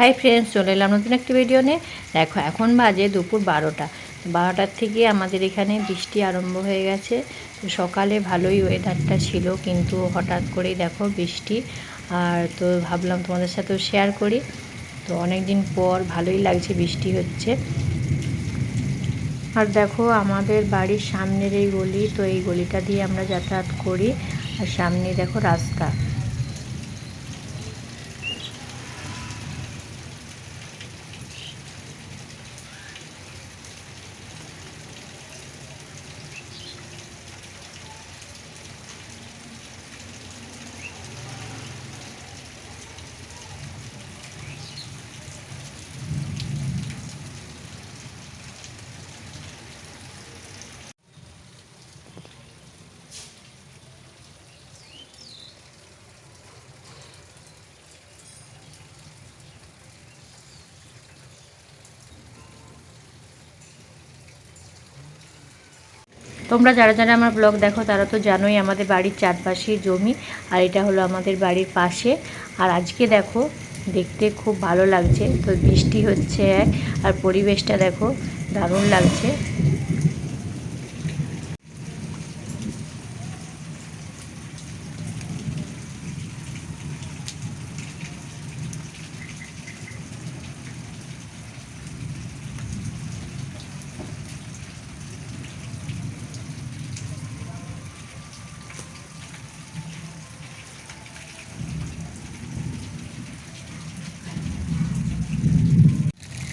Hi friends চলে এলাম নতুন একটি ভিডিও নিয়ে। দেখো, এখন বাজে দুপুর বারোটা। বারোটার থেকে আমাদের এখানে বৃষ্টি আরম্ভ হয়ে গেছে। তো সকালে ভালোই ওয়েদারটা ছিল, কিন্তু হঠাৎ করেই দেখো বৃষ্টি। আর তো ভাবলাম তোমাদের সাথেও শেয়ার করি। তো অনেক দিন পর ভালোই লাগছে বৃষ্টি হচ্ছে। আর দেখো, আমাদের বাড়ির সামনের এই গলি, তো এই গলিটা দিয়ে আমরা যাতায়াত করি। আর সামনে দেখো রাস্তা। তোমরা যারা যারা আমার ব্লগ দেখো, তারা তো জানোই আমাদের বাড়ির চারপাশে জমি আর এটা হলো আমাদের বাড়ির পাশে। আর আজকে দেখো, দেখতে খুব ভালো লাগছে। তো বৃষ্টি হচ্ছে আর পরিবেশটা দেখো দারুণ লাগছে।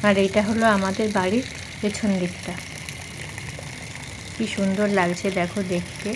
আর এটা হলো আমাদের বাড়ির পেছন দিকটা। কি সুন্দর লাগছে দেখো দেখতে।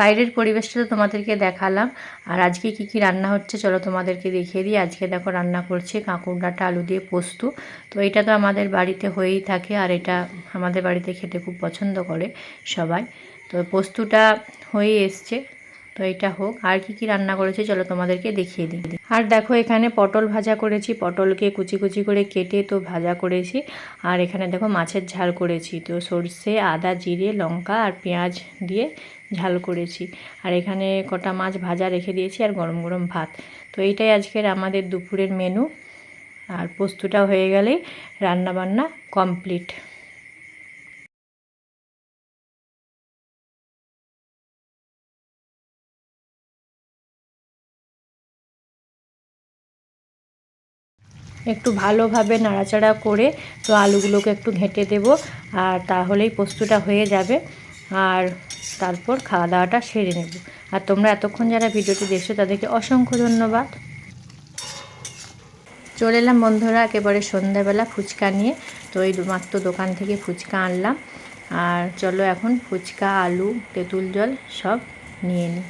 বাইরের পরিবেশটা তো তোমাদেরকে দেখালাম। আর আজকে কি কি রান্না হচ্ছে চলো তোমাদেরকে দেখিয়ে দিই। আজকে দেখো রান্না করছে কাঁকুর ডাঁটা, আলু দিয়ে পোস্ত। তো এটা তো আমাদের বাড়িতে হয়েই থাকে আর এটা আমাদের বাড়িতে খেতে খুব পছন্দ করে সবাই। তো পোস্তটা হয়ে এসছে। তো এটা হোক, আর কি কি রান্না করেছি চলো তোমাদেরকে দেখিয়ে দিই। আর দেখো এখানে পটল ভাজা করেছি, পটলকে কুচি কুচি করে কেটে তো ভাজা করেছি। আর এখানে দেখো মাছের ঝাল করেছি, তো সর্ষে, আদা, জিরে, লঙ্কা আর পেঁয়াজ দিয়ে ঝাল করেছি। আর এখানে কটা মাছ ভাজা রেখে দিয়েছি আর গরম গরম ভাত। তো এইটাই আজকের আমাদের দুপুরের মেনু আর পোস্তটা হয়ে গেলেই রান্নাবান্না কমপ্লিট একটু ভালোভাবে নাড়াচাড়া করে তো আলুগুলোকে একটু ঘেঁটে দেব আর তাহলেই পোস্তটা হয়ে যাবে আর তারপর খাওয়া দাওয়াটা সেরে নেব। আর তোমরা এতক্ষণ যারা ভিডিওটি দেখছ তাদেরকে অসংখ্য ধন্যবাদ। চলে এলাম বন্ধুরা একেবারে সন্ধ্যাবেলা ফুচকা নিয়ে। তো এই মাত্র দোকান থেকে ফুচকা আনলাম। আর চলো এখন ফুচকা, আলু, তেঁতুল জল সব নিয়ে নিই।